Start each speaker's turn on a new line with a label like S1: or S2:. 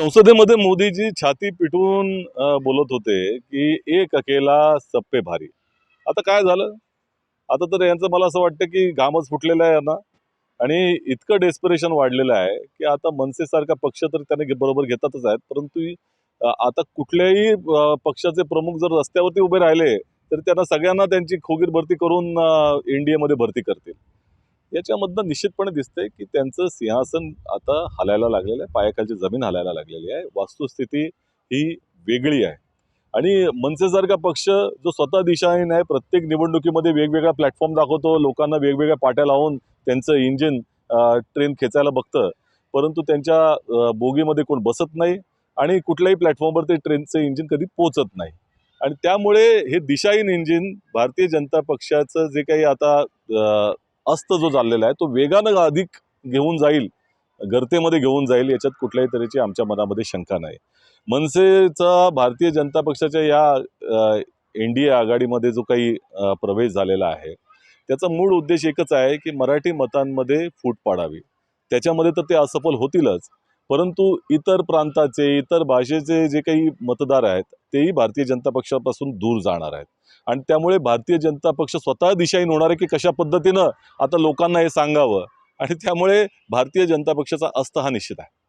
S1: संसदेमध्ये मोदीजी छाती पिटून बोलत होते की एक अकेला सप्पे भारी. आता काय झालं? आता तर यांचं मला असं वाटतं की घामच फुटलेला आहे यांना. आणि इतकं डेस्परेशन वाढलेलं आहे की आता मनसेसारखा पक्ष तर त्याने बरोबर घेतातच आहेत. परंतु आता कुठल्याही पक्षाचे प्रमुख जर रस्त्यावरती उभे राहिले तर त्यांना सगळ्यांना त्यांची खोगीर भरती करून एनडीएमध्ये भरती करतील. याच्यामधनं निश्चितपणे दिसतंय की त्यांचं सिंहासन आता हलायला लागलेलं आहे. पायाखालची जमीन हलायला लागलेली आहे. वास्तुस्थिती ही वेगळी आहे. आणि मनसेसारखा पक्ष जो स्वतः दिशाहीन आहे प्रत्येक निवडणुकीमध्ये वेगवेगळा प्लॅटफॉर्म दाखवतो. लोकांना वेगवेगळ्या पाट्या लावून त्यांचं इंजिन ट्रेन खेचायला बघतं. परंतु त्यांच्या बोगीमध्ये कोण बसत नाही आणि कुठल्याही प्लॅटफॉर्मवर ते ट्रेनचं इंजिन कधी पोचत नाही. आणि त्यामुळे हे दिशाहीन इंजिन भारतीय जनता पक्षाचं जे काही आता अस्त जो चाललेला आहे तो वेगानं अधिक घेऊन जाईल गर्तेमध्ये घेऊन जाईल याच्यात कुठल्याही तऱ्हेची आमच्या मनामध्ये शंका नाही. मनसेचा भारतीय जनता पक्षाच्या या एन डी ए आघाडीमध्ये जो काही प्रवेश झालेला आहे त्याचा मूळ उद्देश एकच आहे की मराठी मतांमध्ये फूट पाडावी. त्याच्यामध्ये तर ते असफल होतीलच परंतु इतर प्रांताचे इतर भाषेचे जे काही मतदार आहेत तेही भारतीय जनता पक्षापासून दूर जाणार आहेत. आणि त्यामुळे भारतीय जनता पक्ष स्वतः दिशाहीन होणार आहे की कशा पद्धतीनं आता लोकांना हे सांगावं? आणि त्यामुळे भारतीय जनता पक्षाचा अस्त हा निश्चित आहे.